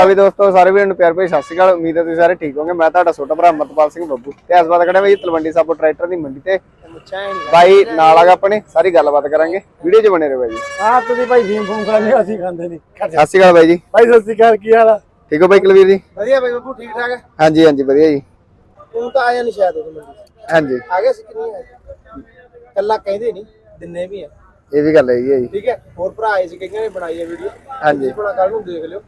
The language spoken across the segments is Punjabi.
ਲਓ ਵੀ ਦੋਸਤੋ ਸਾਰੇ ਵੀਰਾਂ ਨੂੰ ਪਿਆਰ ਭਰੀ ਸਤਿ ਸ਼੍ਰੀ ਅਕਾਲ। ਉਮੀਦ ਹੈ ਤੁਸੀਂ ਸਾਰੇ ਠੀਕ ਹੋਵੋਗੇ। ਮੈਂ ਤੁਹਾਡਾ ਛੋਟਾ ਭਰਾ ਅਮਰਪਾਲ ਸਿੰਘ ਬੱਬੂ। ਤੇ ਇਸ ਵਾਰ ਖੜਾ ਬਈ ਤਲਵੰਡੀ ਸਾਬੋ ਟਰੈਕਟਰ ਦੀ ਮੰਡੀ ਤੇ ਬਾਈ ਨਾਲ ਆਗਾ ਆਪਣੇ। ਸਾਰੀ ਗੱਲਬਾਤ ਕਰਾਂਗੇ। ਵੀਡੀਓ 'ਚ ਬਣੇ ਰਹੋ ਬਾਈ ਜੀ। ਹਾਂ ਤੁਸੀਂ ਭਾਈ ਫੀਮ ਫੂਮ ਖਾਣੇ ਅਸੀਂ ਖਾਂਦੇ ਨਹੀਂ। ਸਤਿ ਸ਼੍ਰੀ ਅਕਾਲ ਬਾਈ ਜੀ। ਭਾਈ ਸਤਿ ਸ਼੍ਰੀ ਅਕਾਲ ਕੀ ਹਾਲ ਆ? ਠੀਕ ਹੋ ਬਾਈ ਕੁਲਵੀਰ ਜੀ? ਵਧੀਆ ਬਾਈ ਬੱਬੂ ਠੀਕ ਠਾਕ ਹੈ ਹਾਂਜੀ ਹਾਂਜੀ ਵਧੀਆ ਜੀ। ਤੂੰ ਤਾਂ ਆਇਆ ਨਹੀਂ ਸ਼ਾਇਦ ਉਹ ਮੰਡੀ। ਹਾਂਜੀ। ਆ ਗਿਆ ਸੀ ਕਿ ਨਹੀਂ ਆਇਆ? ਕੱਲਾ ਕਹਿੰਦੇ ਨਹੀਂ ਦਿੰਨੇ ਵੀ ਆ। ਇਹ ਵੀ ਗੱਲ ਹੈਗੀ ਹੈ ਜੀ। ਠੀਕ ਹੈ ਹੋਰ ਭਰਾ ਆਏ ਸੀ ਕਈਆਂ ਨੇ ਬਣਾਈ ਹੈ ਵੀਡੀਓ। ਹਾਂਜੀ। ਬਣਾ ਕੱਲ ਨੂੰ ਦੇਖ ਲਿਓ।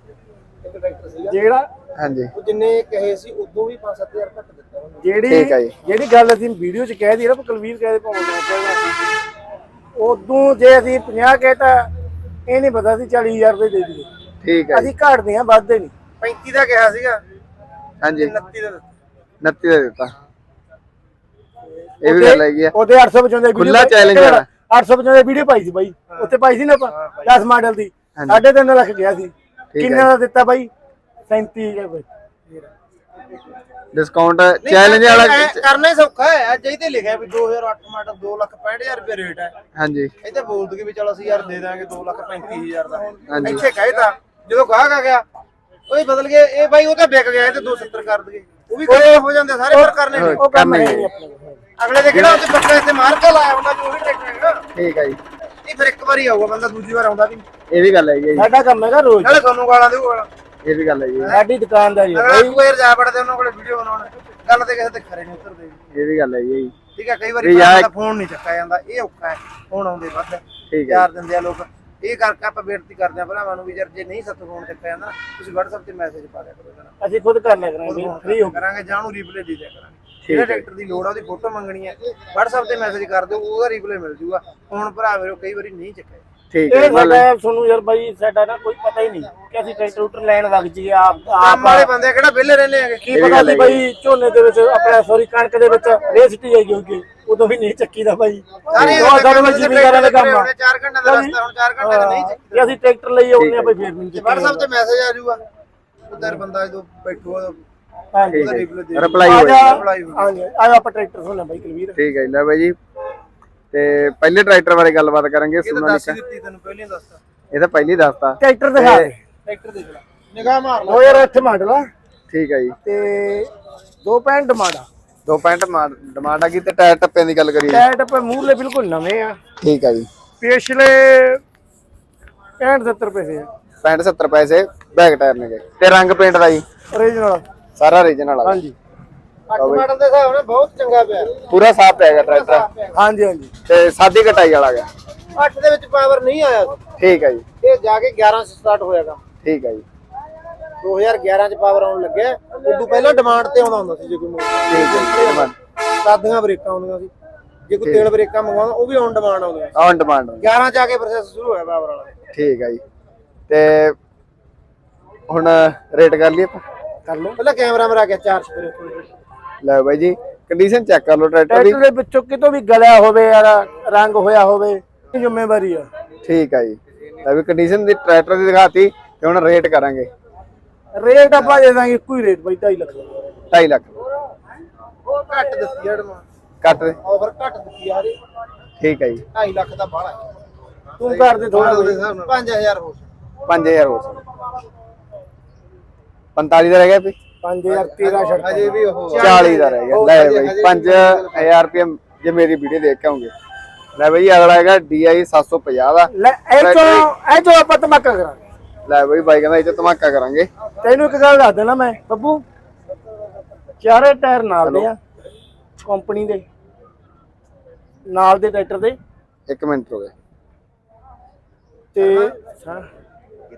ਇੱਕ ਟਰੈਕਟਰ ਸੀਗਾ। ਜਿਹੜਾ ਹਾਂਜੀ। ਉਹ ਜਿੰਨੇ ਕਹੇ ਸੀ ਉਦੋਂ ਵੀ 5-7000 ਘੱਟ ਦਿੱਤਾ ਉਹਨੇ। ਜਿਹੜੀ ਠੀਕ ਆ ਜੀ। ਜਿਹੜੀ ਗੱਲ ਅਸੀਂ ਵੀਡੀਓ 'ਚ ਕਹਿ ਦੀ ਨਾ ਕੁਲਵੀਰ ਕਹਦੇ ਭਾਵੇਂ ਮੈਂ ਕਹਿੰਦਾ ਉਦੋਂ ਜੇ ਅਸੀਂ 50 ਕਹਿਤਾ ਇਹ ਨਹੀਂ ਪਤਾ ਸੀ 40000 ਦੇ ਦੇ ਦਈਏ। ਠੀਕ ਹੈ ਜੀ। ਅਸੀਂ ਘਾਟਦੇ ਆ ਵੱਧਦੇ ਨਹੀਂ। 35 ਦਾ ਕਿਹਾ ਸੀਗਾ। ਹਾਂਜੀ। 29 ਦਾ ਦਿੱਤਾ। 29 ਦਾ ਦਿੱਤਾ। ਇਹ ਵੀ ਗੱਲ ਹੈਗੀ ਆ। ਉਹਦੇ 855 ਦੇ ਵੀਡੀਓ ਖੁੱਲਾ challenge ਆ। 855 ਦੇ ਵੀਡੀਓ ਪਾਈ ਸੀ ਬਾਈ। ਉੱਤੇ ਪਾਈ ਸੀ ਨਾ ਆਪਾਂ 10 ਮਾਡਲ ਦੀ। ਸਾਢੇ ਤਿੰਨ ਲੱਖ ਗਿਆ ਸੀ। ਕਿੰਨੇ ਦਾ ਦਿੱਤਾ ਬਾਈ? 37000 ਬਾਈ। ਡਿਸਕਾਊਂਟ ਚੈਲੰਜ ਵਾਲਾ ਕਰਨਾ ਹੀ ਸੌਖਾ ਹੈ। ਅੱਜ ਇਹਦੇ ਲਿਖਿਆ ਵੀ 2008 ਮਾਡਲ 265000 ਰੁਪਏ ਰੇਟ ਹੈ। ਹਾਂਜੀ। ਇੱਥੇ ਬੋਲ ਦੂਗੇ ਵੀ ਚਲ ਅਸੀਂ ਯਾਰ ਦੇ ਦਾਂਗੇ 235000 ਦਾ। ਹਾਂਜੀ। ਇੱਥੇ ਕਹਿਤਾ ਜਦੋਂ ਗਾਹਕ ਆ ਗਿਆ ਉਹ ਹੀ ਬਦਲ ਗਏ। ਇਹ ਬਾਈ ਉਹ ਤਾਂ ਵਿਕ ਗਿਆ ਇਹ ਤੇ 270 ਕਰ ਦਗੇ ਉਹ ਵੀ ਕਰੇ ਹੋ ਜਾਂਦੇ ਸਾਰੇ ਪਰ ਕਰਨੇ ਨੇ ਉਹ ਹੈ ਕਰਨੇ ਅਗਲੇ ਦੇ ਕਿਹੜਾ ਉੱਤੇ ਬੱਕਰੇ ਤੇ ਮਾਰ ਕੇ ਲਾਇਆ ਹੁੰਦਾ ਜੋ ਵੀ ਹੈਗਾ। ਠੀਕ ਹੈ ਜੀ। ਇਹ ਫਿਰ ਇੱਕ ਵਾਰੀ ਆਊਗਾ ਬੰਦਾ ਦੂਜੀ ਵਾਰ ਆਉਂਦਾ ਵੀ ਨਹੀਂ। ਇਹ ਵੀ ਗੱਲ ਹੈ ਜੀ। ਸਾਡਾ ਕੰਮ ਹੈਗਾ ਰੋਜ਼। ਨਾਲੇ ਤੁਹਾਨੂੰ ਗਾਲਾਂ ਦੇਊਗਾ ਇਹ ਵੀ ਗੱਲ ਹੈ ਸਾਡੀ ਦੁਕਾਨਦਾਰੀ ਹੈ ਅਗਲਾ ਕੋਈ ਜਾ ਬੜਦੇ ਉਹਨਾਂ ਕੋਲੇ ਵੀਡੀਓ ਬਣਾਉਣ। ਗੱਲ ਤੇ ਕਿਸੇ ਤੇ ਖਰੇ ਨਹੀਂ ਉਤਰਦੇ। ਇਹ ਵੀ ਗੱਲ ਹੈ ਜੀ। ਠੀਕ ਹੈ ਕਈ ਵੀ ਵਾਰੀ ਯਾਰ- ਦਾ ਫੋਨ ਨਹੀਂ ਚੱਕਿਆ ਜਾਂਦਾ। ਇਹ ਔਖਾ ਹੈ। ਫੋਨ ਆਉਂਦੇ ਵੱਧ। ਠੀਕ ਹੈ। ਚਾਰ ਦਿੰਦੇ ਆ ਲੋਕ। ਇਹ ਕਰਕੇ ਆਪਾਂ ਬੇਨਤੀ ਕਰਦੇ ਆ ਭਰਾਵਾਂ ਨੂੰ ਵੀ ਯਾਰ ਜੇ ਨਹੀਂ ਸੱਤ ਫੋਨ ਚੱਕਿਆ ਜਾਂਦਾ ਤੁਸੀਂ WhatsApp ਤੇ ਮੈਸੇਜ ਪਾ ਦਿਆ ਕਰੋ ਇਹਨਾਂ ਨੂੰ। ਅਸੀਂ ਖੁਦ ਕਰ ਲਿਆ ਕਰਾਂਗੇ ਫ੍ਰੀ ਹੋ ਕਰਾਂਗੇ। ਜਾਂ ਨੂੰ ਰਿਪਲੇ ਦੇ ਦਿਆ ਕਰਾਂਗੇ। ਜਿਹੜਾ ਟਰੈਕਟਰ ਦੀ ਲੋੜ ਆ ਉਹਦੀ ਫੋਟੋ ਮੰਗਣੀ ਹੈ WhatsApp ਤੇ ਮੈਸੇਜ ਕਰ ਦਿਓ ਉਹਦਾ ਰਿਪਲੇ ਮਿਲ ਜੂਗਾ। ਹੁਣ ਭਰਾ ਮੇਰੇ ਕਈ ਵਾਰੀ ਨਹੀਂ ਚੱਕਿਆ। ਠੀਕ ਹੈ ਸਾਡਾ ਤੁਹਾਨੂੰ ਯਾਰ ਬਾਈ ਸਾਡਾ ਨਾ ਕੋਈ ਪਤਾ ਹੀ ਨਹੀਂ ਕਿ ਅਸੀਂ ਟਰੈਕਟਰ ਟਰੂਕਟਰ ਲੈਣ ਲੱਗ ਜੀ ਆਪ ਆਪ ਵਾਲੇ ਬੰਦੇ ਕਿਹੜਾ ਵਿਹਲੇ ਰਹਿੰਦੇ ਹੈਗੇ? ਕੀ ਪਤਾ ਸੀ ਬਾਈ ਝੋਨੇ ਦੇ ਵਿੱਚ ਆਪਣਾ ਸੋਰੀ ਕਣਕ ਦੇ ਵਿੱਚ ਰੇਸਟੀ ਆਈ ਹੋਊਗੀ ਉਦੋਂ ਵੀ ਨਹੀਂ ਚੱਕੀ ਦਾ ਬਾਈ। ਸਾਰੇ ਉਹ ਸਾਡੇ ਵਿੱਚ ਜ਼ਿਮੀਦਾਰਾਂ ਦਾ ਕੰਮ ਆ। 4 ਘੰਟੇ ਦਾ ਰਸਤਾ ਹੁਣ 4 ਘੰਟੇ ਦਾ ਨਹੀਂ ਚੱਕੀ ਅਸੀਂ ਟਰੈਕਟਰ ਲਈ ਆਉਂਦੇ ਆ ਬਾਈ ਫੇਰ ਨਹੀਂ ਚੱਕੀ WhatsApp ਤੇ ਮੈਸੇਜ ਆ ਜਾਊਗਾ ਉਧਰ ਬੰਦਾ ਜਦੋਂ ਬੈਠੋ ਹਾਂਜੀ ਦੇ ਰਿਪਲਾਈ ਜਾ। reply ਹੋਊ। ਹਾਂਜੀ ਆਇਆ ਆਪਾਂ ਟਰੈਕਟਰ ਸੁਣਨਾ ਬਾਈ ਕੁਲਵੀਰ। ਠੀਕ ਹੈ ਜੀ, ਲੈ ਬਾਈ ਜੀ। ਤੇ ਪਹਿਲੇ ਟਰੈਕਟਰ ਬਾਰੇ ਗੱਲਬਾਤ ਕਰਾਂਗੇ ਇਹ ਤਾਂ ਸੁਣਾ ਦੱਸ ਹੀ ਦਿੱਤੀ ਤੈਨੂੰ ਪਹਿਲਾਂ ਹੀ ਦੱਸਤਾ ਇਹ ਤਾਂ ਪਹਿਲੀ ਦੱਸਤਾ। ਟਰੈਕਟਰ ਦਿਖਾ। ਦੇ ਟਰੈਕਟਰ ਦੇਖ ਲੈ। ਨਿਗਾਹ ਮਾਰ ਲੈ। 2008 ਮਾਡਲ ਆ। ਠੀਕ ਹੈ ਜੀ। ਤੇ 2.5 ਡਿਮਾਂਡ ਆ। ਦੋ ਪੈਂਟ ਡਿਮਾਂਡ ਆ ਗਈ ਤੇ ਟਾਇਰ ਟੱਪਿਆਂ ਦੀ ਗੱਲ ਕਰੀਏ? ਟਾਇਰ ਟੱਪੇ ਮੂਹਰਲੇ ਬਿਲਕੁਲ ਨਵੇਂ ਆ। ਠੀਕ ਹੈ ਜੀ। ਪਿਛਲੇ 65 70 ਪੈਸੇ ਆ। 65 70 ਪੈਸੇ ਬੈਕ ਟਾਇਰ ਨੇ ਗਏ ਤੇ ਰੰਗ ਪੇਂਟ ਦਾ ਜੀ? ਓਰੀਜਨਲ ਸਾਰਾ ਰੀਜਨਲ ਵਾਲਾ ਹਾਂਜੀ। 8 ਮਾਡਲ ਦੇ ਹਿਸਾਬ ਨਾਲ ਬਹੁਤ ਚੰਗਾ ਪਿਆ। ਪੂਰਾ ਸਾਫ਼ ਪਿਆਗਾ ਟਰੈਕਟਰ ਹਾਂਜੀ ਹਾਂਜੀ। ਤੇ ਸਾਦੀ ਕਟਾਈ ਵਾਲਾ ਗਿਆ 8 ਦੇ ਵਿੱਚ ਪਾਵਰ ਨਹੀਂ ਆਇਆ। ਸੀ। ਠੀਕ ਹੈ ਜੀ। ਇਹ ਜਾ ਕੇ 11 ਚ ਸਟਾਰਟ ਹੋਇਆ ਕੰਮ ਠੀਕ ਹੈ ਜੀ। 2011 ਚ ਪਾਵਰ ਆਉਣ ਲੱਗਿਆ। ਉਦੋਂ ਪਹਿਲਾਂ ਡਿਮਾਂਡ ਤੇ ਆਉਂਦਾ ਹੁੰਦਾ ਸੀ ਜੇ ਕੋਈ ਹੈ ਸਾਦੀਆਂ ਬ੍ਰੇਕਾਂ ਆਉਂਦੀਆਂ ਸੀ। ਜੇ ਕੋਈ ਤੇਲ ਬ੍ਰੇਕਾਂ ਮੰਗਵਾਉਂਦਾ ਉਹ ਵੀ ਔਨ ਡਿਮਾਂਡ ਆਉਂਦੀਆਂ ਔਨ ਡਿਮਾਂਡ 11 ਚ ਆ ਕੇ ਪ੍ਰੋਸੈਸ ਸ਼ੁਰੂ ਹੋਇਆ ਪਾਵਰ ਵਾਲਾ। ਠੀਕ ਹੈ ਜੀ। ਤੇ ਹੁਣ ਰੇਟ ਕਰ ਲਈਏ ਆਪਾਂ? ਕਰ ਲਓ। ਪਹਿਲਾਂ ਕੈਮਰਾ ਮਰਾ ਗਿਆ ਚਾਰ ਸਪਰੇ ਲੈ ਬਾਈ ਜੀ ਕੰਡੀਸ਼ਨ ਚੈੱਕ ਕਰ ਲਓ ਟਰੈਕਟਰ ਦੀ। ਟਰੈਕਟਰ ਦੇ ਵਿੱਚੋਂ ਕਿਤੋਂ ਵੀ ਗਲਿਆ ਹੋਵੇ ਯਾਰ ਰੰਗ ਹੋਇਆ ਹੋਵੇ ਇਹ ਜ਼ਿੰਮੇਵਾਰੀ ਆ। ਠੀਕ ਹੈ ਜੀ। ਲੈ ਵੀ ਕੰਡੀਸ਼ਨ ਦੀ ਟਰੈਕਟਰ ਦੀ ਦਿਖਾਤੀ ਤੇ ਹੁਣ ਰੇਟ ਕਰਾਂਗੇ। ਰੇਟ ਆਪਾਂ ਦੇ ਦਾਂਗੇ ਇੱਕੋ ਹੀ ਰੇਟ ਬਾਈ 2.5 ਲੱਖ ਦਾ। 2.5 ਲੱਖ। ਉਹ ਘੱਟ ਦਿੱਤੀ ਆ ਡਿਮਾਂਡ ਕੱਟ ਦੇ ਆਫਰ ਘੱਟ ਦਿੱਤੀ ਆ ਰਹੀ ਠੀਕ ਹੈ ਜੀ। 2.5 ਲੱਖ ਦਾ ਬਾਹਲਾ ਤੂੰ ਕਰ ਦੇ ਥੋੜਾ ਦੇ ਹਿਸਾਬ ਨਾਲ। 5000 ਹੋ 5000 ਹੋ ਸਕਦਾ 45 ਦਾ ਰਹਿ ਗਿਆ ਵੀ 5000 13 ਛੱਡ ਹਜੇ ਵੀ ਉਹ 40 ਦਾ ਰਹਿ ਗਿਆ। ਲੈ ਬਾਈ 5000 ਰੁਪਏ ਜੇ ਮੇਰੀ ਵੀਡੀਓ ਦੇਖ ਕੇ ਆਉਂਗੇ। ਲੈ ਬਾਈ ਅਗਲਾ ਹੈਗਾ DI 750 ਦਾ। ਲੈ ਇਹ ਚੋਂ ਇਹ ਚੋਂ ਆਪਾਂ ਧਮਾਕਾ ਕਰਾਂਗੇ। ਲੈ ਬਾਈ ਬਾਈ ਕਹਿੰਦਾ ਇਹ ਚ ਧਮਾਕਾ ਕਰਾਂਗੇ। ਤੈਨੂੰ ਇੱਕ ਗੱਲ ਦੱਸ ਦੇਣਾ ਮੈਂ ਬੱਬੂ। ਚਾਰੇ ਟਾਇਰ ਨਾਲ ਦੇ ਆ ਕੰਪਨੀ ਦੇ। ਨਾਲ ਦੇ ਟਰੈਕਟਰ ਦੇ। 1 ਮਿੰਟ ਹੋ ਗਿਆ ਤੇ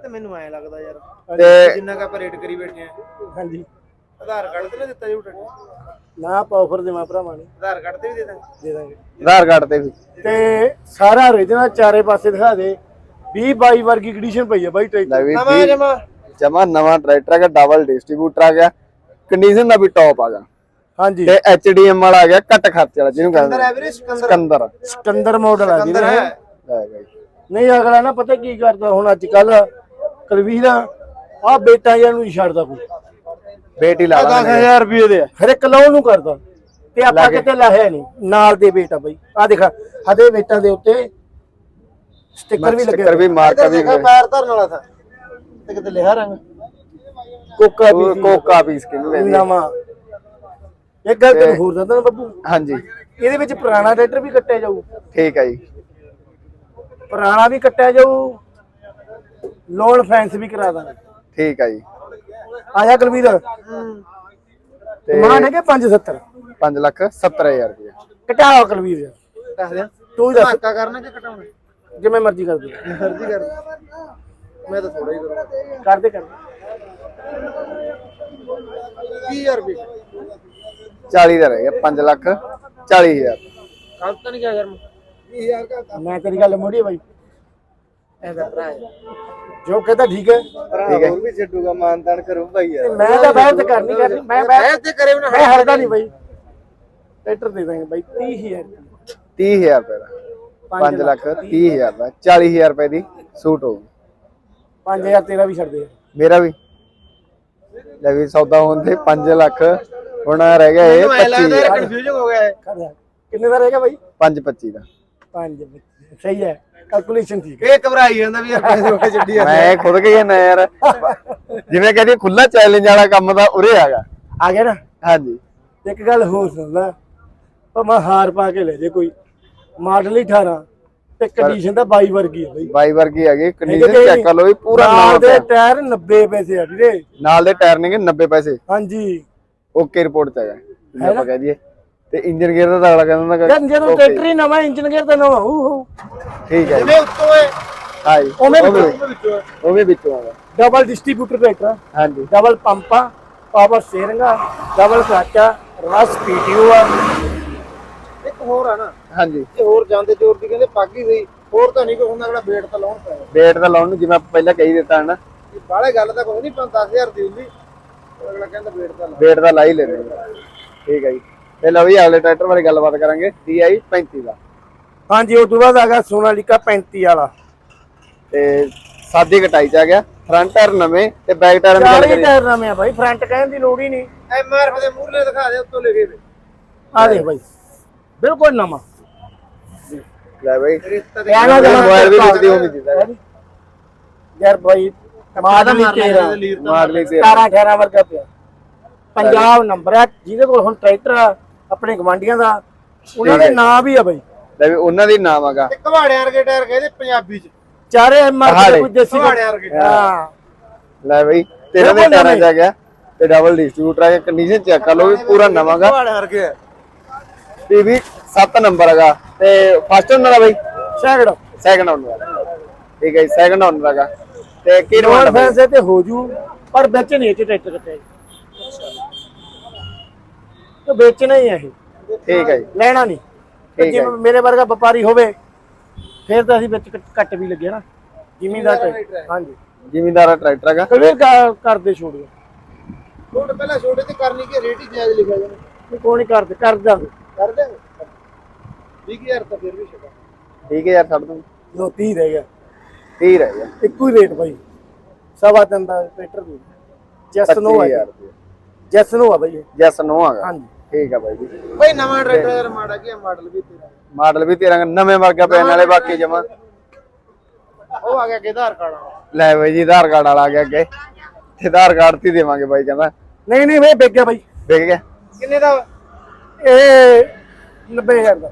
ਤਾਂ ਮੈਨੂੰ ਐ ਲੱਗਦਾ ਯਾਰ ਤੇ ਜਿੰਨਾ ਕਾ ਆਪਾਂ ਰੇਟ ਕਰੀ ਬੈਠੇ ਆ। ਹਾਂਜੀ। ਆਧਾਰ ਕਾਰਡ ਤੇ ਨਾ ਦਿੱਤਾ ਜੀ ਟਰੈਕਟਰ ਨਾ ਆਪਾਂ ਆਫਰ ਦੇਵਾਂ ਭਰਾਵਾਂ ਨੂੰ। ਆਧਾਰ ਕਾਰਡ ਤੇ ਵੀ ਦੇ ਦਾਂਗੇ। ਦੇ ਦਾਂਗੇ। ਆਧਾਰ ਕਾਰਡ ਤੇ ਵੀ। ਤੇ ਸਾਰਾ original ਚਾਰੇ ਪਾਸੇ ਦਿਖਾ ਦੇ। 20 22 ਵਰਗੀ ਕੰਡੀਸ਼ਨ ਪਈ ਆ ਬਾਈ ਲੈ ਟਰੈਕਟਰ ਵੀ ਨਵਾਂ ਜਮਾ। ਜਮਾ ਨਵਾਂ ਟਰੈਕਟਰ ਹੈਗਾ ਡਬਲ ਡਿਸਟ੍ਰੀਬਿਊਟਰ ਆ ਗਿਆ। ਕੰਡੀਸ਼ਨ ਦਾ ਵੀ ਟੌਪ ਆ ਗਿਆ। ਹਾਂਜੀ। ਤੇ HDM ਵਾਲਾ ਆ ਗਿਆ ਘੱਟ ਖਰਚੇ ਵਾਲਾ ਜਿਹਨੂੰ ਕਹਿੰਦੇ ਅੰਦਰ ਐਵਰੇਜ ਸਿਕੰਦਰ। ਸਿਕੰਦਰ। ਸਟੰਦਰ ਮਾਡਲ ਆ ਹੈ। ਲੈ ਬਾਈ ਨਹੀਂ ਅਗਲਾ ਨਾ ਪਤਾ ਕੀ ਕਰਦਾ ਹੁਣ ਅੱਜ ਕੱਲ ਕਲਵੀਰ ਆ ਬੇਟਾ ਜਾਂ ਨੂੰ ਛੱਡਦਾ ਕੋਈ। ਬੇਟੀ ਲਾ ਲਾ 10000 ਰੁਪਏ ਦੇ ਹਰ ਇੱਕ ਲੋਨ ਨੂੰ ਕਰਦਾ। ਤੇ ਆਪਾਂ ਕਿਤੇ ਲਾਹਿਆ ਨਹੀਂ। ਨਾਲ ਦੇ ਬੇਟਾ ਬਈ। ਆ ਦੇਖ ਹਦੇ ਬੇਟਾਂ ਦੇ ਉੱਤੇ ਸਟicker ਵੀ ਲੱਗੇ ਸਟicker ਵੀ ਮਾਰਕਾ ਵੀ ਦੇਖਾ ਪੈਰ ਧਰਨ ਵਾਲਾ ਥਾ। ਤੇ ਕਿਤੇ ਲਿਖਿਆ ਰੰਗ। ਕੋਕਾ ਵੀ ਕੋਕਾ ਪੀਸ ਕਿਹਨੂੰ ਕਹਿੰਦੇ? ਆ? ਨਵਾਂ। ਇੱਕ ਗੱਲ ਤੈਨੂੰ ਹੋਰ ਦੱਸਦਾ ਨਾ ਬੱਬੂ। ਹਾਂਜੀ। ਇਹਦੇ ਵਿੱਚ ਪੁਰਾਣਾ ਟਰੈਕਟਰ ਵੀ ਕੱਟਿਆ ਜਾਊ। ਠੀਕ ਹੈ ਜੀ। ਪੁਰਾਣਾ ਵੀ ਕੱਟਿਆ ਜਾਊ ਲੋਨ ਫੈਂਸ ਵੀ ਕਰਾ ਦਾਂਗੇ। ਠੀਕ ਹੈ ਜੀ। ਆਇਆ ਕੁਲਵੀਰ। ਤੇ ਮਾਨ ਹੈਗੇ 570 5 ਲੱਖ 70000 ਰੁਪਏ। ਕਟਾਓ ਕੁਲਵੀਰ। ਦੱਸ ਦਿਆਂ ਤੂੰ ਹੀ ਦੱਸ ਕਰਨਾ ਕਿ ਘਟਾਉਣਾ? ਜਿਵੇਂ ਮਰਜ਼ੀ ਕਰ ਦੇ। ਮਰਜ਼ੀ ਕਰ ਮੈਂ ਤਾਂ ਥੋੜਾ ਹੀ ਕਰੂੰਗਾ। ਕਰ ਦੇ ਕਰ ਦੇ। 20000 ਰੁਪਏ। 40 ਦਾ ਰਹਿ ਗਿਆ 5 ਲੱਖ 40000 ਕੱਲ ਤਾਂ ਨਹੀਂ ਗਿਆ ਯਾਰ 20000 ਦਾ ਮੈਂ ਤੇਰੀ ਗੱਲ ਮੋੜੀ ਬਾਈ। ਐਸਾ ਭਰਾ ਹੈ। ਜੋ ਕਹਿੰਦਾ ਠੀਕ ਹੈ। ਠੀਕ ਹੈ। ਹੋਰ ਵੀ ਛੱਡੂਗਾ ਮਾਨਦਾਨ ਕਰੂੰ ਭਾਈ ਤੇ ਯਾਰ। ਮੈਂ ਤਾਂ ਬਹਿਰ ਤੇ ਕਰਨੀ ਕਰਨੀ ਮੈਂ ਬਹਿਰ ਤੇ ਕਰੇ ਨਾ ਮੈਂ ਹਰਦਾ ਨਹੀਂ ਬਾਈ। ਟਰੈਕਟਰ ਦੇ ਦਾਂਗੇ ਬਾਈ 30000 30000 ਰੁਪਏ। ਦਾ। 5 ਲੱਖ 30000 ਦਾ। 40000 ਰੁਪਏ ਦੀ ਸੂਟ ਹੋਊ 5000 ਤੇਰਾ ਵੀ ਛੱਡ ਦੇ ਮੇਰਾ ਵੀ। ਲੈ ਵੀ ਸੌਦਾ ਹੁੰਦੇ 5 ਲੱਖ। ਹੁਣ ਰਹਿ ਗਿਆ ਇਹ 25 ਕਨਫਿਊਜ਼ਨ ਹੋ ਗਿਆ ਹੈ ਕਰ ਦੇ। ਕਿੰਨੇ ਦਾ ਰਹੇਗਾ ਬਾਈ? 5 25 ਦਾ। 5 ਸਹੀ ਹੈ। ਕੈਲਕੂਲੇਸ਼ਨ ਠੀਕ ਹੈ। ਇਹ ਘਬਰਾਈ ਜਾਂਦਾ ਵੀ ਪੈਸੇ ਹੋਏ ਛੱਡੀ ਆ ਮੈਂ ਖੁਦ ਕੇ ਨਾ ਯਾਰ। ਜਿਵੇਂ ਕਹਿੰਦੀ ਖੁੱਲਾ ਚੈਲੰਜ ਵਾਲਾ ਕੰਮ ਦਾ ਉਰੇ ਹੈਗਾ ਆ ਗਿਆ ਨਾ? ਹਾਂਜੀ। ਇੱਕ ਗੱਲ ਹੋਰ ਸੁਣਦਾ। ਭਾਵੇਂ ਹਾਰ ਪਾ ਕੇ ਲੈ ਜੇ ਕੋਈ। ਮਾਡਲ ਹੀ 18 ਤੇ ਕੰਡੀਸ਼ਨ ਤਾਂ 22 ਵਰਗੀ ਹੈ ਬਈ। ਬਾਈ ਵਰਗੀ ਹੈਗੀ ਕੰਡੀਸ਼ਨ ਚੈੱਕ ਕਰ ਲਓ ਵੀ ਪੂਰਾ ਨਾਲ ਨਵਾਂ ਦੇ। ਟਾਇਰ 90 ਪੈਸੇ ਆ ਵੀਰੇ। ਨਾਲ ਦੇ ਟਾਇਰ ਨੇਗੇ 90 ਪੈਸੇ। ਹਾਂਜੀ। ਓਕੇ ਰਿਪੋਰਟ ਚ ਹੈਗਾ ਆਪਾਂ ਕਹਿ ਦਈਏ। ਤੇ ਇੰਜਨ ਗੇਅਰ ਦਾ ਅਗਲਾ ਕਹਿੰਦਾ ਹੁੰਦਾ ਜਦ ਜਦੋਂ ਟਰੈਕਟਰ ਹੀ ਨਵਾਂ ਇੰਜਨ ਗੇਅਰ ਤਾਂ ਨਵਾਂ ਹੂ ਹੂ। ਠੀਕ ਹੈ ਜੀ। ਜਿਵੇਂ ਉੱਤੋਂ ਹੈ ਹਾਂਜੀ ਉਵੇਂ ਉਹ ਵੀ ਵਿੱਚੋਂ ਉਹ ਵੀ ਵਿੱਚੋਂ ਆਗਾ ਡਬਲ ਡਿਸਟ੍ਰੀਬਿਊਟਰ ਟਰੈਕਟਰ ਹਾਂਜੀ। ਡਬਲ ਪੰਪਾ ਪਾਵਰ ਸਟੀਅਰਿੰਗ ਡਬਲ ਕਲਾਚਾ ਰਸ ਪੀਟੀਓ ਆ। ਇੱਕ ਹੋਰ ਆ ਨਾ ਹਾਂਜੀ। ਇਹ ਹੋਰ ਜਾਂਦੇ ਚੋਰ ਦੀ ਕਹਿੰਦੇ ਪੱਗ ਹੀ ਸਹੀ ਹੋਰ ਤਾਂ ਨਹੀਂ ਕੋਈ ਹੁੰਦਾ ਜਿਹੜਾ ਵੇਟ ਤਾਂ ਲਾਉਣ ਪਿਆ ਵੇਟ ਦਾ ਲਾਉਣ ਨੂੰ ਜਿਵੇਂ ਆਪਾਂ ਪਹਿਲਾਂ ਕਹੀ ਦਿੱਤਾ ਹੈ ਨਾ ਬਾਲੇ ਗੱਲ ਤਾਂ ਕੋਈ ਨਹੀਂ 10000 ਦੀ ਹੁੰਦੀ ਅਗਲਾ ਕਹਿੰਦਾ ਵੇਟ ਤਾਂ ਲਾ। ਵੇਟ ਦਾ ਲਾ ਹੀ ਲੈਂਦੇ ਨੇ। ਠੀਕ ਹੈ ਜੀ। ਤੇ ਲਓ ਜੀ ਅਗਲੇ ਟਰੈਕਟਰ ਬਾਰੇ ਗੱਲਬਾਤ ਕਰਾਂਗੇ DI 35 ਦਾ। ਹਾਂਜੀ ਉਸ ਤੋਂ ਬਾਅਦ ਆ ਗਿਆ ਸੋਨਾਲੀਕਾ 35 ਵਾਲਾ। ਤੇ ਸਾਦੀ ਕਟਾਈ ਚ ਆ ਗਿਆ ਫਰੰਟ ਟਾਇਰ ਨਵੇਂ ਤੇ ਬੈਕ ਟਾਇਰ ਦੀ ਗੱਲ ਚਾਰੇ ਟਾਇਰ ਨਵੇਂ ਆ ਬਾਈ ਫਰੰਟ ਕਹਿਣ ਦੀ ਲੋੜ ਹੀ ਨਹੀਂ। ਐਮਆਰਐਫ ਦੇ ਮੂਹਰੇ ਦਿਖਾ ਦੇ ਉੱਤੋਂ ਲਿਖੇ ਵੇ। ਆ ਦੇਖ ਬਾਈ ਬਿਲਕੁਲ ਨਵਾਂ। ਲੈ ਦੇ ਪਿਆਨਾ ਜਮਾ ਮੋਬਾਈਲ ਵੀ ਵਿੱਚ ਦੀ। ਹੋਣੀ ਚਾਹੀਦਾ ਯਾਰ ਬਾਈ ਮਾਡਲ ਹੀ ਤੇਰਾ। ਮਾਡਲ ਤੇ 17 18 ਵਰਗਾ ਪਿਆ। ਪੰਜਾਬ ਨੰਬਰ ਹੈ ਜਿਹਦੇ ਕੋਲ ਹੁਣ ਟਰੈਕਟਰ ਆ ਆਪਣੇ ਗਵਾਂਡੀਆਂ ਦਾ ਉਹਨਾਂ ਦੇ ਨਾਂ ਵੀ ਆ ਬਾਈ। ਲੈ ਵੀ ਉਹਨਾਂ ਦੀ ਨਾਮ ਹੈਗਾ। ਤੇ ਘਵਾੜਿਆਂ ਵਰਗੇ ਟਾਇਰ ਕਹਿੰਦੇ ਪੰਜਾਬੀ ਚ। ਚਾਰੇ ਐਮਆਰ ਪਹਾੜੇ। ਕੋਈ ਦੇਸੀ ਘਵਾੜਿਆਂ ਵਰਗੇ। ਹਾਂ। ਲੈ ਬਈ ਤੇਰਾ ਦੇ ਟਾਇਰਾਂ ਆ ਗਿਆ ਤੇ ਡਬਲ ਡਿਸਟ੍ਰੀਬਿਊਟਰ ਆ ਗਿਆ ਕੰਡੀਸ਼ਨ ਚੈੱਕ ਕਰ ਲਓ ਵੀ ਪੂਰਾ ਨਵਾਂ ਗਾ ਘਵਾੜਿਆਂ ਵਰਗੇ। ਤੇ ਵੀ 7 ਨੰਬਰ ਹੈਗਾ ਤੇ ਫਸਟ ਓਨਰ ਆ ਬਈ? ਸੈਕੜ ਸੈਕੰਡ ਓਨਰ। ਠੀਕ ਹੈ ਜੀ ਸੈਕੰਡ ਓਨਰ ਹੈਗਾ। ਤੇ ਕੀ ਨੋਨ ਡਿਮਾਂਡ ਫੈਂਸ ਤੇ ਹੋ ਜੂ ਪਰ ਵਿੱਚ ਨਹੀਂ ਇਹ 'ਚ ਟਰੈਕਟਰ ਕੱਟਿਆ ਤੇ ਵੇਚਣਾ ਹੀ ਹੈ ਇਹ। ਠੀਕ ਹੈ ਜੀ। ਲੈਣਾ ਨਹੀਂ। ਤੇ ਠੀਕ ਹੈ ਜਿਵੇਂ ਮੇਰੇ ਵਰਗਾ ਵਪਾਰੀ ਹੋਵੇ ਫਿਰ ਤਾਂ ਅਸੀਂ ਵਿੱਚ ਕੱਟ- ਵੀ ਲੱਗੇ ਨਾ। ਜ਼ਿਮੀਂਦਾਰ ਟਰੈਕਟਰ ਹਾਂਜੀ। ਜ਼ਿਮੀਂਦਾਰ ਟਰੈਕਟਰ ਹੈਗਾ। ਕਦੇ ਕਰਦੇ ਛੋੜੀਏ ਛੋਟ ਪਹਿਲਾਂ ਛੋਟੇ ਤੇ ਕਰਨੀ ਕਿ ਰੇਟ ਹੀ ਜਾਇਜ਼ ਲਿਖਿਆ ਜਾਣਾ ਨਹੀਂ ਕੋਈ ਨਹੀਂ ਕਰਦੇ ਕਰ ਦਾਂਗੇ ਕਰ ਦੇਂਗੇ 20000 ਤਾਂ ਫਿਰ ਵੀ ਛੱਡਾ ਠੀਕ ਹੈ ਯਾਰ ਛੱਡ ਦੂੰ ਲੋ 30 ਰਹਿ ਗਿਆ। 30 ਰਹਿ ਗਿਆ। ਇੱਕੋ ਹੀ ਰੇਟ ਬਾਈ। ਸਵਾ ਤਿੰਨ ਦਾ ਟਰੈਕਟਰ ਦੀ ਜੈਸ ਨੋ 25000 ਹੈ ਰੁਪਏ। ਜੈਸ ਨੋ ਆ ਬਾਈ ਇਹ। ਜੈਸ ਨੋ ਹੈਗਾ। ਹਾਂਜੀ। ਠੀਕ ਹੈ ਬਾਈ ਜੀ। ਬਈ ਨਵਾਂ ਟਰੈਕਟਰ ਯਾਰ ਮਾੜਾ ਕੀ ਮਾਡਲ ਵੀ ਤੇਰਾ। ਮਾਡਲ ਵੀ ਤੇਰਾ ਨਵੇਂ ਵਰਗਾ ਪੈਣ ਵਾਲੇ ਬਾਕੀ ਜਮਾ। ਉਹ ਆ ਗਿਆ ਕਿ ਆਧਾਰ ਕਾਰਡ ਵਾਲਾ। ਲੈ ਬਾਈ ਜੀ ਆਧਾਰ ਕਾਰਡ ਵਾਲਾ ਆ ਗਿਆ ਅੱਗੇ। ਤੇ ਆਧਾਰ ਕਾਰਡ ਤੇ ਦੇਵਾਂਗੇ ਬਾਈ ਕਹਿੰਦਾ ਨਹੀਂ ਨਹੀਂ ਵੇ ਵਿਕ ਗਿਆ ਬਾਈ। ਵਿਕ ਗਿਆ? ਕਿੰਨੇ ਦਾ? ਇਹ 90000 ਦਾ।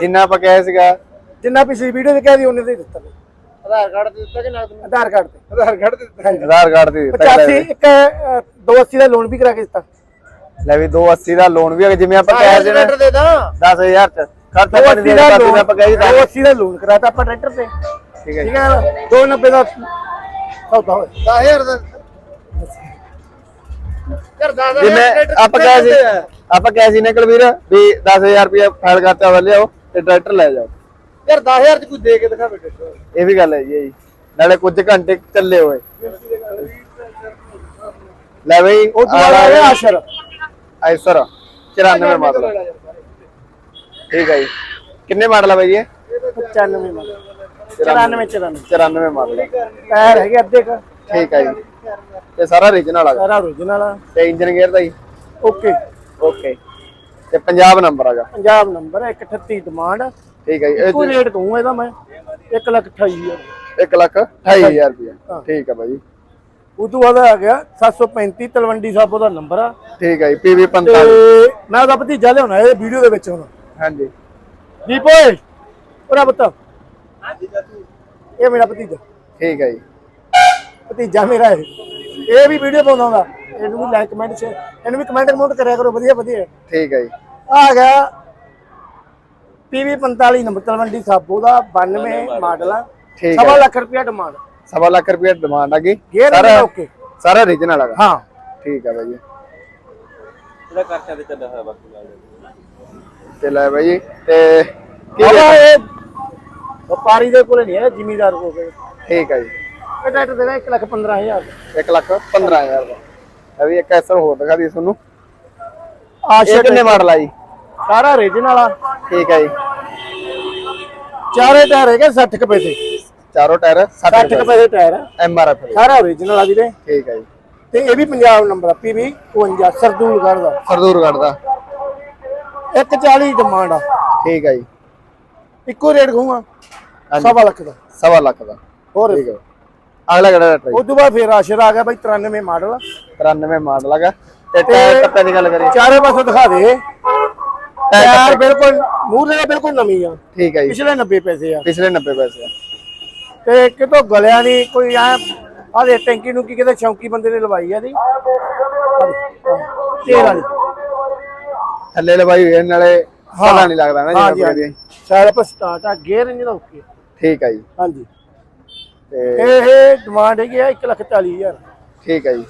ਜਿੰਨਾ ਆਪਾਂ ਕਿਹਾ ਸੀਗਾ। ਜਿੰਨਾ ਪਿਛਲੀ ਵੀਡੀਓ ਤੇ ਕਹਿ ਦੀ ਉਹਨੇ ਦੇ ਦਿੱਤਾ ਬਾਈ। ਆਧਾਰ ਕਾਰਡ ਤੇ ਦਿੱਤਾ ਕਿ ਨਾ ਆਧਾਰ ਕਾਰਡ ਤੇ। ਆਧਾਰ ਕਾਰਡ ਤੇ ਦਿੱਤਾ। ਆਧਾਰ ਕਾਰਡ ਤੇ ਦਿੱਤਾ 85 ਇੱਕ ਅ, 280 ਦਾ ਲੋਨ ਵੀ ਕਰਾ ਕੇ ਦਿੱਤਾ। ਲੈ ਵੀ 280 ਦਾ ਲੋਨ ਵੀ ਹੈਗਾ ਜਿਵੇਂ ਆਪਾਂ ਕਹਿ ਸੀ ਨਾ ਟਰੈਕਟਰ ਦੇ ਦਾਂ। 10000 ਚ। ਖਰਚਾ ਪਾਣੀ 280 ਦੇ ਦਾ ਬਾਕੀ ਲੋਨ ਦਾ ਆਪਾਂ ਕਹਿ ਦਿੱਤਾ। 280 ਦਾ ਲੋਨ ਕਰਾਤਾ ਆਪਾਂ ਟਰੈਕਟਰ ਤੇ। ਠੀਕ ਹੈ ਜੀ। ਠੀਕ ਹੈ ਨਾ? 290 ਦਾ ਸੌਦਾ ਹੋਇਆ। 10000 ਦਾ। ਯਾਰ 10000 ਜਿਵੇਂ ਆਪਾਂ ਕਹਿ ਸੀ ਆਪਾਂ ਕਹਿ ਸੀ ਨਿਕਲ ਵੀਰ ਵੀ 10000 ਰੁਪਏ ਫਾਈਲ ਕਰਤਾ ਵਾ ਲਿਆਓ ਤੇ ਟਰੈਕਟਰ ਲੈ ਜਾਓ। ਯਾਰ 10000 ਚ ਕੋਈ ਦੇ ਕੇ ਦਿਖਾਵੇ ਟਰੈਕਟਰ। ਇਹ ਵੀ ਗੱਲ ਹੈ ਜੀ। ਨਾਲੇ ਕੁਝ ਘੰਟੇ ਚੱਲੇ ਹੋਏ। ਲੈ ਬਈ ਉਹ ਦੁਆਰਾ ਆਇਆ ਆਸ਼ਰ। ਐਸਰ 94 ਮਾਡਲ ਠੀਕ ਹੈ ਜੀ। ਕਿੰਨੇ ਮਾਡਲ ਆ ਬਾਈ ਇਹ? 95 ਮਾਡਲ 94 94 94 ਮਾਡਲ ਟਾਇਰ ਹੈਗੇ। ਅੱਧੇ ਕ। ਠੀਕ ਹੈ ਜੀ। ਤੇ ਸਾਰਾ ਰੀਜਨਲ ਆ। ਸਾਰਾ origignal ਆ। ਤੇ ਇੰਜਨ ਗੇਅਰ ਦਾ ਜੀ? ਓਕੇ। ਓਕੇ। ਤੇ ਪੰਜਾਬ ਨੰਬਰ ਹੈਗਾ ਪੰਜਾਬ ਨੰਬਰ ਹੈ 138 ਡਿਮਾਂਡ ਠੀਕ ਹੈ ਜੀ। ਕੋਈ ਰੇਟ ਕਹੂੰ ਇਹਦਾ ਮੈਂ। 1 ਲੱਖ 28 ਹਜ਼ਾਰ। 1 ਲੱਖ 28000 ਰੁਪਏ ਠੀਕ ਹੈ ਉਦੋਂ ਬਾਅਦ ਆ ਗਿਆ 735 ਤਲਵੰਡੀ ਸਾਬੋ ਦਾ ਨੰਬਰ ਆ। ਠੀਕ ਹੈ ਜੀ ਪੀਵੀ ਤੇ 45 ਮੈਂ ਉਹਦਾ ਭਤੀਜਾ ਲਿਆਉਣਾ ਇਹ ਵੀਡੀਓ ਦੇ ਵਿੱਚ ਹੁਣ। ਹਾਂਜੀ। ਦੀਪ ਓਏ ਉਹਦਾ ਪੁੱਤ ਇਹ ਮੇਰਾ ਭਤੀਜਾ। ਠੀਕ ਹੈ ਜੀ। ਭਤੀਜਾ ਮੇਰਾ ਇਹ। ਇਹ ਵੀ ਵੀਡੀਓ ਪਾਉਂਦਾ ਹੁੰਦਾ ਇਹਨੂੰ ਵੀ ਲਾਈਕ ਕਮੈਂਟ ਸ਼ੇਅਰ ਇਹਨੂੰ ਵੀ ਕਮੈਂਟ ਕਮੈਂਟ ਕਰਿਆ ਕਰੋ ਵਧੀਆ ਵਧੀਆ। ਠੀਕ ਹੈ ਜੀ। ਆ ਗਿਆ ਪੀਵੀ 45 ਨੰਬਰ ਤਲਵੰਡੀ ਸਾਬੋ ਦਾ 92 ਮਾਡਲ ਆ। ਠੀਕ ਸਵਾ ਲੱਖ ਰੁਪਇਆ ਡਿਮਾਂਡ ਸਵਾ ਲੱਖ ਰੁਪਏ ਡਿਮਾਂਡ ਆ ਗਈ। ਗੇਅਰ ਸਾਰਾ ਓਕੇ ਸਾਰਾ ਰੀਜਨਲ ਹੈਗਾ। ਹਾਂ। ਠੀਕ ਹੈ ਬਾਈ ਜੀ। ਇਹਦਾ ਖਰਚਾ ਤੇ ਚੱਲਿਆ ਹੋਇਆ ਬਾਕੀ ਨਾਲ। ਤੇ ਲੈ ਬਾਈ ਜੀ। ਤੇ ਕੀ ਉਹਦਾ ਇਹ ਵਪਾਰੀ ਦੇ ਕੋਲ ਨਹੀਂ ਹੈ ਜ਼ਿਮੀਦਾਰ ਕੋਲ। ਠੀਕ ਹੈ ਜੀ। ਇਹ ਟਰੈਕਟਰ ਦੇਣਾ 1 ਲੱਖ 15000 1 ਲੱਖ 15000 ਦਾ। ਇਹ ਵੀ ਇੱਕ ਐਸਰ ਹੋਰ ਦਿਖਾ ਦੀ ਤੁਹਾਨੂੰ। ਆਸ਼ਾ ਕਿੰਨੇ ਮਾਡਲ ਆ ਜੀ? ਸਾਰਾ ਰੀਜਨਲ ਆ। ਠੀਕ ਹੈ ਜੀ। ਚਾਰੇ ਟਾਇਰ ਹੈਗੇ 60 ਕੁ ਪੈਸੇ। ਚਾਰੋਂ ਟਾਇਰ 60 60 ਕੁ ਪੈਸੇ ਟਾਇਰ ਆ। ਐਮ ਆਰ ਐਫ ਸਾਰਾ ਓਰੀਜਨਲ ਆ ਵੀਰੇ। ਠੀਕ ਹੈ ਜੀ। ਤੇ ਇਹ ਵੀ ਪੰਜਾਬ ਨੰਬਰ ਆ ਪੀਵੀ 52 ਸਰਦੂਲਗੜ੍ਹ ਦਾ। ਸਰਦੂਰਗੜ੍ਹ ਦਾ। 140 ਡਿਮਾਂਡ ਆ। ਠੀਕ ਹੈ ਜੀ। ਇੱਕੋ ਰੇਟ ਕਹੂੰਗਾ। ਸਵਾ ਲੱਖ ਦਾ। ਸਵਾ ਲੱਖ ਦਾ। ਹੋਰ। ਠੀਕ ਹੈ ਅਗਲਾ ਕਿਹੜਾ ਉਸ ਤੋਂ ਬਾਅਦ ਫੇਰ ਆਸ਼ਰ ਆ ਗਿਆ ਬਾਈ 93 ਮਾਡਲ 93 ਮਾਡਲ ਹੈਗਾ ਤੇ ਟਾਇਰ ਦੀ ਗੱਲ ਕਰੀਏ। ਚਾਰੇ ਪਾਸੋਂ ਦਿਖਾ ਦੇ। ਟਾਇਰ ਬਿਲਕੁਲ ਮੂਹਰੇ ਦਾ ਬਿਲਕੁਲ ਨਵੀਂ ਆ। ਠੀਕ ਹੈ ਜੀ। ਪਿਛਲੇ 90 ਪੈਸੇ ਆ। ਪਿਛਲੇ 90 ਪੈਸੇ ਆ। ਤੇ ਕਿਤੋਂ ਗਲਿਆ ਨਹੀਂ ਕੋਈ ਐ ਆ ਦੇ ਟੈਂਕੀ ਨੂੰ ਕੀ ਕਿਤੇ ਸ਼ੌਂਕੀ ਬੰਦੇ ਨੇ ਲਵਾਈ ਆ ਦੀ। ਤੇਲ ਵਾਲੀ। ਥੱਲੇ ਲਵਾਈ ਹੋਈ ਹੈ, ਨਾਲੇ ਹਾਂ। ਪਤਾ ਨਹੀਂ ਲੱਗਦਾ ਨਾ ਹਾਂਜੀ ਜਿਹੜਾ ਹਾਂਜੀ ਸਾਰਾ ਪਰ ਸਟਾਰਟ ਆ ਗੇਅਰ ਇੰਜਨ ਓਕੇ ਠੀਕ ਹੈ ਜੀ। ਹਾਂਜੀ। ਤੇ ਇਹ ਡਿਮਾਂਡ ਹੈਗੀ ਆ 1 ਲੱਖ 40 ਹਜ਼ਾਰ। ਠੀਕ ਹੈ ਜੀ।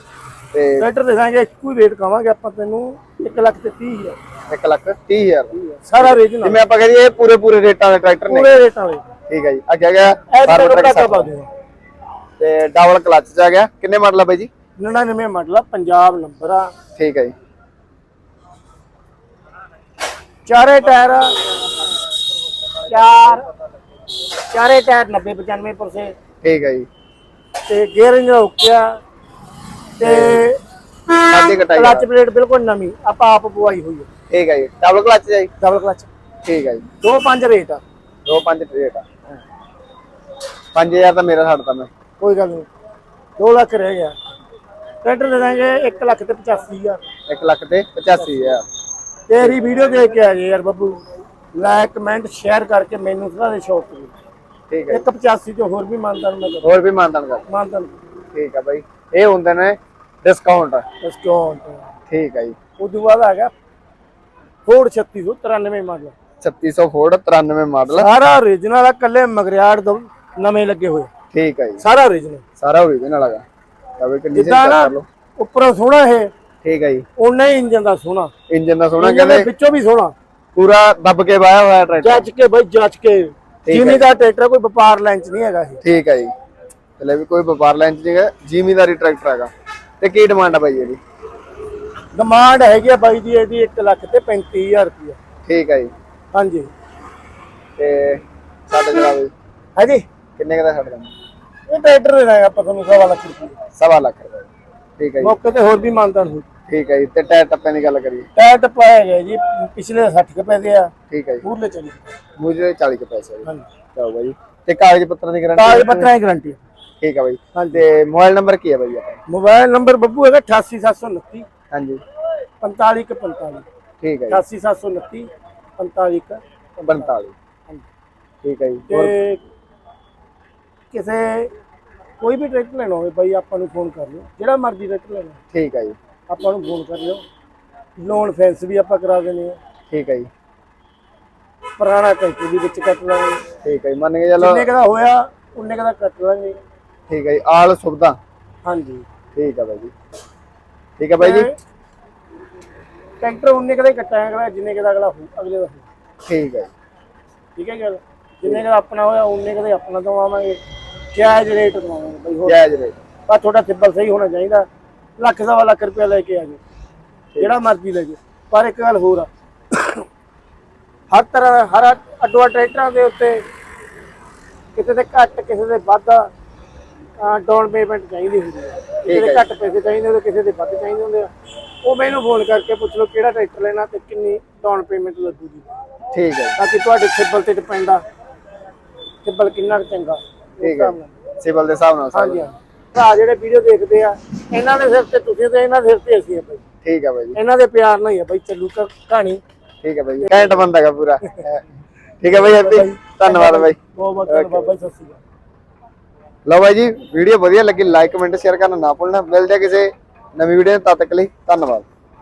ਤੇ ਟਰੈਕਟਰ ਦੇ ਦਾਂਗੇ ਇੱਕੋ ਹੀ ਰੇਟ ਕਵਾਂਗੇ ਆਪਾਂ ਤੈਨੂੰ 1 ਲੱਖ ਤੇ 30 ਹਜ਼ਾਰ। 1 ਲੱਖ 30 ਹਜ਼ਾਰ। ਸਾਰਾ ਰੀਜਨਲ ਜਿਵੇਂ ਆਪਾਂ ਕਹਿੰਦੇ ਇਹ ਪੂਰੇ ਪੂਰੇ ਰੇਟਾਂ ਦੇ ਟਰੈਕਟਰ ਨੇ। ਪੂਰੇ ਰੇਟਾਂ ਵਾਲੇ। ਠੀਕ ਹੈ ਜੀ। ਅੱਗੇ ਆ ਗਿਆ ਫਾਰਮ ਟਰੈਕ। ਦੂੰਗਾ ਤੇ ਡਬਲ ਕਲਚ ਚ ਆ ਗਿਆ। ਕਿੰਨੇ ਮਾਡਲ ਆ ਬਾਈ ਜੀ? 99 ਮਾਡਲ ਆ ਪੰਜਾਬ ਨੰਬਰ ਆ। ਠੀਕ ਹੈ ਜੀ। ਚਾਰੇ ਟਾਇਰ ਚਾਰ ਚਾਰੇ ਟਾਇਰ 90 95% ਠੀਕ ਹੈ ਜੀ। ਤੇ ਗੇਅਰ ਇੰਜਨ ਓਕੇ ਆ। ਤੇ ਸਾਡੀ ਕਟਾਈ ਕਲਚ ਪਲੇਟ ਬਿਲਕੁਲ ਨਵੀਂ ਆਪਾਂ ਆਪ ਪਵਾਈ ਹੋਈ ਹੈ ਠੀਕ ਹੈ ਜੀ। ਡਬਲ ਕਲਚ ਜੀ। Double clutch. ਠੀਕ ਹੈ ਜੀ। ਦੋ ਪੰਜ ਰੇਟ ਆ। ਦੋ ਪੰਜ ਰੇਟ ਆ। 5000 ਤਾਂ ਮੇਰਾ ਛੱਡਦਾ ਮੈਂ। ਕੋਈ ਗੱਲ ਨਹੀਂ। 2 ਲੱਖ ਰਹਿ ਗਿਆ। ਟਰੈਕਟਰ ਦੇ ਦਾਂਗੇ 1 ਲੱਖ ਤੇ 85000 1 ਲੱਖ ਤੇ 85000 ਤੇਰੀ ਵੀਡੀਓ ਦੇਖ ਕੇ ਆ ਗਏ ਯਾਰ ਬੱਬੂ। ਲਾਈਕ ਕਮੈਂਟ ਸ਼ੇਅਰ ਕਰਕੇ ਮੈਨੂੰ ਥੋੜਾ ਦੇ ਸ਼ੌਕ ਕਰੀ ਠੀਕ ਹੈ ਜੀ। 185 ਤੋਂ ਹੋਰ ਵੀ ਮੰਨਦਾ ਮੈਂ ਕਰਾਂ ਹੋਰ ਵੀ ਮਾਨਦਾਨ ਕਰ। ਮੰਨਦਾ ਠੀਕ ਹੈ ਬਾਈ। ਇਹ ਹੁੰਦੇ ਨੇ ਡਿਸਕਾਊਂਟ ਡਿਸਕਾਊਂਟ ਠੀਕ ਹੈ ਜੀ। ਉਦੋਂ ਬਾਅਦ ਆ ਗਿਆ ਫੋਰਡ 3693 ਮਾਡਲ 3600 ਫੋਰਡ 93 ਮਾਡਲ ਸਾਰਾ origignal ਆ ਕੱਲੇ ਮਗਰਿਆੜ ਦੋ ਨਵੇਂ ਲੱਗੇ ਹੋਏ। ਠੀਕ ਹੈ ਜੀ। ਸਾਰਾ origignal ਸਾਰਾ ਓਰੀਜਨਲ ਹੈਗਾ ਤਾਂ ਵੀ ਕੰਡੀਸ਼ਨ ਜਿੱਦਾਂ ਚੈੱਕ ਕਰ ਲਓ। ਉੱਪਰੋਂ ਸੋਹਣਾ ਇਹ ਠੀਕ ਹੈ ਜੀ। ਉਨਾ ਹੀ ਇੰਜਨ ਦਾ ਸੋਹਣਾ। ਇੰਜਨ ਦਾ ਸੋਹਣਾ ਦੇ ਕਹਿੰਦੇ ਵਿੱਚੋਂ ਵੀ ਸੋਹਣਾ। ਪੂਰਾ ਦੱਬ ਕੇ ਵਾਇਆ ਹੋਇਆ ਟਰੈਕਟਰ ਜੱਜ ਕੇ ਬਈ ਜੱਜ ਕੇ। ਹੈ। ਜਿਮੀ ਦਾ ਟਰੈਕਟਰ ਕੋਈ ਵਪਾਰ ਲਾਈਨ ਚ ਨਹੀਂ ਹੈਗਾ ਇਹ। ਠੀਕ ਹੈ ਜੀ। ਚਲੇ ਵੀ ਕੋਈ ਵਪਾਰ ਲਾਈਨ ਚ ਨਹੀਂ ਹੈ ਜ਼ਿਮੀਦਾਰੀ ਟਰੈਕਟਰ ਹੈਗਾ। ਤੇ ਕੀ ਡਿਮਾਂਡ ਆ ਬਾਈ ਇਹਦੀ? ਡਿਮਾਂਡ ਹੈਗੀ ਆ ਬਾਈ ਦੀ ਇਹਦੀ 1 ਲੱਖ ਤੇ 35000 ਰੁਪਇਆ ਠੀਕ ਹੈ ਜੀ। ਹਾਂਜੀ। ਤੇ ਸਾਡੇ ਜਰਾ ਬਈ ਹੈ ਜੀ ਕਿੰਨੇ ਕੁ ਦਾ ਛੱਡ ਦਾਂਗੇ ਇਹ ਟਰੈਕਟਰ ਦੇ ਦਾਂਗੇ ਆਪਾਂ ਤੁਹਾਨੂੰ ਸਵਾ ਲੱਖ ਰੁਪਇਆ ਸਵਾ ਲੱਖ ਰੁਪਏ। ਠੀਕ ਹੈ ਜੀ। ਮੌਕੇ ਤੇ ਹੋਰ ਵੀ ਮਾਨਦਾਨ ਹੋ ਠੀਕ ਹੈ ਜੀ ਤੇ ਟਾਇਰ ਟੱਪਿਆਂ ਦੀ ਗੱਲ ਕਰੀਏ। ਟਾਇਰ ਟਪਾਇਆ ਗਿਆ ਜੀ ਪਿਛਲੇ 60 ਕੁ ਪੈਸੇ ਆ ਠੀਕ ਹੈ ਜੀ। ਪੂਰਲੇ ਚਲੀ। ਮੁਝੇ 40 ਕੇ ਪੈਸੇ ਜੀ। ਹਾਂਜੀ। ਚਲੋ ਬਾਈ ਤੇ ਕਾਗਜ਼ ਪੱਤਰਾਂ ਦੀ ਕਾਗਜ਼ ਗਾਰੰਟੀ ਪੱਤਰਾਂ ਦੀ ਗਾਰੰਟੀ ਠੀਕ ਹੈ ਬਾਈ। ਤੇ ਮੋਬਾਈਲ ਨੰਬਰ ਕੀ ਹੈ ਬਾਈ ਆਪਣਾ? ਮੋਬਾਈਲ ਨੰਬਰ ਬੱਬੂ ਹੈਗਾ 88729 ਹਾਂਜੀ। 4545 ਠੀਕ ਹੈ ਜੀ। 88729 45 45 ਠੀਕ ਹੈ ਜੀ। ਤੇ ਕਿਸੇ ਕੋਈ ਵੀ ਟਰੈਕਟਰ ਲੈਣਾ ਹੋਵੇ ਬਾਈ ਆਪਾਂ ਨੂੰ ਫੋਨ ਕਰ ਲਿਓ। ਜਿਹੜਾ ਮਰਜ਼ੀ ਟਰੈਕਟਰ ਲੈਣਾ ਠੀਕ ਹੈ ਜੀ। ਆਪਾਂ ਨੂੰ ਫੋਨ ਕਰ ਲਿਓ। ਲੋਨ ਫੈਂਸ ਵੀ ਆਪਾਂ ਕਰਾ ਦਿੰਦੇ ਆ ਠੀਕ ਹੈ ਜੀ। ਪੁਰਾਣਾ ਟਰੈਕਟਰ ਵੀ ਵਿੱਚ ਕੱਟ ਲਾਂਗੇ। ਠੀਕ ਹੈ ਜੀ ਮੰਨ ਕੇ ਚੱਲੋ। ਜਿੰਨੇ ਕਦਾ ਹੋਇਆ ਉਨੇ ਕਦਾ ਕੱਟ ਲਾਂਗੇ। ਠੀਕ ਹੈ ਜੀ ਆਲ ਸੁਵਿਧਾ। ਹਾਂਜੀ। ਠੀਕ ਹੈ ਬਾਈ ਜੀ। ਠੀਕ ਹੈ ਬਾਈ ਜੀ। ਟਰੈਕਟਰ ਉਨੇ ਕਦਾ ਕੱਟਾਂਗੇ ਅਗਲਾ ਜਿੰਨੇ ਕਦਾ ਅਗਲਾ ਅਗਲੇ ਦਾ ਠੀਕ ਹੈ ਜੀ। ਠੀਕ ਹੈ ਗੱਲ? ਜਿੰਨੇ ਕਦਾ ਆਪਣਾ ਹੋਇਆ ਉਨੇ ਕਦੇ ਆਪਣਾ ਦਵਾਵਾਂਗੇ। ਜਾਇਜ਼ ਰੇਟ ਦਵਾਵਾਂਗੇ ਬਈ ਹੋਰ। ਜੈ ਜਰੇ ਬਸ ਤੁਹਾਡਾ ਸਿੱਬਲ ਸਹੀ ਹੋਣਾ ਚਾਹੀਦਾ। ਲੱਖ ਸਵਾ ਲੱਖ ਰੁਪਇਆ ਲੈ ਕੇ ਆ ਜਾਓ। ਜਿਹੜਾ ਮਰਜ਼ੀ ਲੈ ਜਾਓ। ਪਰ ਇੱਕ ਗੱਲ ਹੋਰ ਆ। ਹਰ ਤਰ੍ਹਾਂ ਹਰ ਅੱਡੋ ਟਰੈਕਟਰਾਂ ਦੇ ਉੱਤੇ ਕਿਸੇ ਦੇ ਘੱਟ ਕਿਸੇ ਦੇ ਵੱਧ ਡਾਊਨ ਪੇਮੈਂਟ ਚਾਹੀਦੀ ਹੁੰਦੀ ਹੈ ਕਿਸੇ ਦੇ ਘੱਟ ਪੈਸੇ ਚਾਹੀਦੇ ਹੁੰਦੇ ਕਿਸੇ ਦੇ ਵੱਧ ਚਾਹੀਦੇ ਹੁੰਦੇ ਆ। ਉਹ ਮੈਨੂੰ ਫੋਨ ਕਰਕੇ ਪੁੱਛ ਲਓ ਕਿਹੜਾ ਟਰੈਕਟਰ ਲੈਣਾ ਤੇ ਕਿੰਨੀ ਡਾਊਨ ਪੇਮੈਂਟ ਲੱਗੂਗੀ। ਠੀਕ ਹੈ ਜੀ। ਤਾਂ ਕਿ ਤੁਹਾਡੇ ਸਿੱਬਲ ਤੇ ਡਿਪੈਂਡ ਆ। ਸਿੱਬਲ ਕਿੰਨਾ ਚੰਗਾ। ਠੀਕ ਹੈ। ਸਿਵਲ ਦੇ ਹਿਸਾਬ ਨਾਲ ਹਾਂਜੀ ਭਰਾ ਜਿਹੜੇ ਵੀਡੀਓ ਦੇਖਦੇ ਆ ਇਹਨਾਂ ਦੇ ਸਿਰ ਤੇ ਤੁਸੀਂ ਤੇ ਇਹਨਾਂ ਦੇ ਸਿਰ ਤੇ ਅਸੀਂ ਆ ਬਾਈ। ਠੀਕ ਹੈ ਬਾਈ ਜੀ। ਇਹਨਾਂ ਦੇ ਪਿਆਰ ਨਾਲ ਹੀ ਆ ਬਾਈ ਚੱਲੂ ਕ- ਕਹਾਣੀ। ਠੀਕ ਹੈ ਬਾਈ ਘੈਂਟ ਬੰਦਾ ਹੈਗਾ ਪੂਰਾ। ਠੀਕ ਹੈ ਬਾਈ ਹੈਪੀ ਧੰਨਵਾਦ ਬਾਈ। ਬਹੁਤ ਬਹੁਤ ਧੰਨਵਾਦ ਬਾਬਾ ਜੀ ਸਤਿ ਸ਼੍ਰੀ ਅਕਾਲ। ਲਓ ਬਾਈ ਜੀ ਵੀਡੀਓ ਵਧੀਆ ਲੱਗੀ ਲਾਈਕ ਕਮੈਂਟ ਸ਼ੇਅਰ ਕਰਨਾ ਨਾ ਭੁੱਲਣਾ। ਮਿਲਦੇ ਆ ਕਿਸੇ ਨਵੀਂ ਵੀਡੀਓ ਤਦ ਤੱਕ ਲਈ ਧੰਨਵਾਦ।